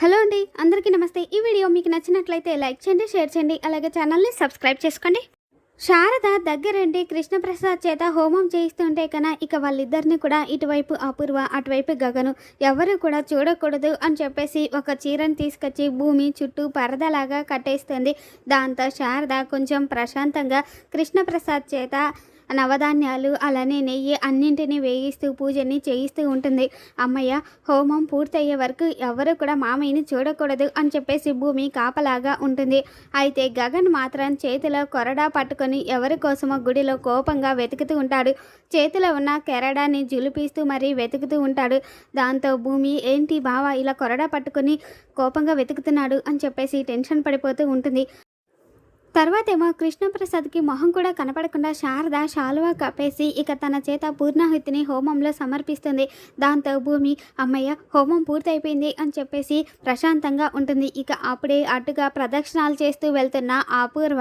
Hello అండి అందరికీ నమస్తే. ఈ వీడియో మీకు నచ్చినట్లయితే లైక్ చేయండి షేర్ చేయండి అలాగే ఛానల్ని సబ్స్క్రైబ్ చేసుకోండి. శారద దగ్గరండి కృష్ణప్రసాద్ చేత హోమం చేయిస్తుంటే కన్నా ఇక వాళ్ళిద్దరిని కూడా ఇటువైపు అపూర్వ అటువైపు గగను ఎవరు కూడా చూడకూడదు అని చెప్పేసి ఒక చీరను తీసుకొచ్చి భూమి చుట్టూ పరదలాగా కట్టేస్తుంది. దాంతో శారద కొంచెం ప్రశాంతంగా కృష్ణప్రసాద్ చేత నవధాన్యాలు అలానే నెయ్యి అన్నింటినీ వేయిస్తూ పూజని చేయిస్తూ ఉంటుంది. అమ్మయ్య హోమం పూర్తయ్యే వరకు ఎవరు కూడా మామయ్యని చూడకూడదు అని చెప్పేసి భూమి కాపలాగా ఉంటుంది. అయితే గగన్ మాత్రం చేతిలో కొరడా పట్టుకొని ఎవరి కోసమో గుడిలో కోపంగా వెతుకుతూ ఉంటాడు. చేతిలో ఉన్న కెరడాని జులిపిస్తూ మరీ వెతుకుతూ ఉంటాడు. దాంతో భూమి ఏంటి బావ ఇలా కొరడా పట్టుకొని కోపంగా వెతుకుతున్నాడు అని చెప్పేసి టెన్షన్ పడిపోతూ ఉంటుంది. తర్వాతేమో కృష్ణప్రసాద్కి మొహం కూడా కనపడకుండా శారద శాలువా కప్పేసి ఇక తన చేత పూర్ణాహుతిని హోమంలో సమర్పిస్తుంది. దాంతో భూమి అమ్మయ్య హోమం పూర్తయిపోయింది అని చెప్పేసి ప్రశాంతంగా ఉంటుంది. ఇక అప్పుడే అటుగా ప్రదక్షిణాలు చేస్తూ వెళ్తున్న అపూర్వ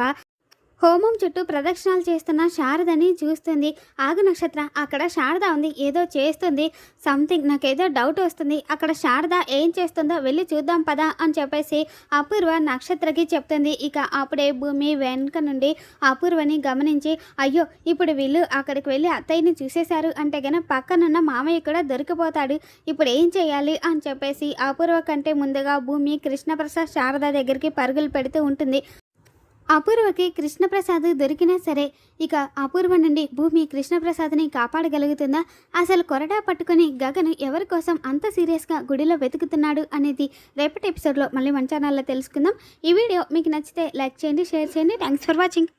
హోమం చుట్టూ ప్రదక్షిణాలు చేస్తున్న శారదని చూస్తుంది. ఆగు నక్షత్ర అక్కడ శారద ఉంది. ఏదో చేస్తుంది. సంథింగ్ నాకేదో డౌట్ వస్తుంది. అక్కడ శారద ఏం చేస్తుందో వెళ్ళి చూద్దాం పదా అని చెప్పేసి అపూర్వ నక్షత్రకి చెప్తుంది. ఇక అప్పుడే భూమి వెనుక నుండి అపూర్వని గమనించి అయ్యో ఇప్పుడు వీళ్ళు అక్కడికి వెళ్ళి అత్తయ్యని చూసేశారు అంటే గన పక్కనున్న మామయ్య కూడా దొరికిపోతాడు. ఇప్పుడు ఏం చేయాలి అని చెప్పేసి అపూర్వ కంటే ముందుగా భూమి కృష్ణప్రసాద్ శారద దగ్గరికి పరుగులు పెడుతూ ఉంటుంది. అపూర్వకి కృష్ణప్రసాద్ దొరికినా సరే ఇక అపూర్వ నుండి భూమి కృష్ణప్రసాద్ని కాపాడగలుగుతుందా? అసలు కొరడా పట్టుకుని గగన్ ఎవరి కోసం అంత సీరియస్గా గుడిలో వెతుకుతున్నాడు అనేది రేపటి ఎపిసోడ్లో మళ్ళీ మన ఛానల్లో తెలుసుకుందాం. ఈ వీడియో మీకు నచ్చితే లైక్ చేయండి షేర్ చేయండి. Thanks for watching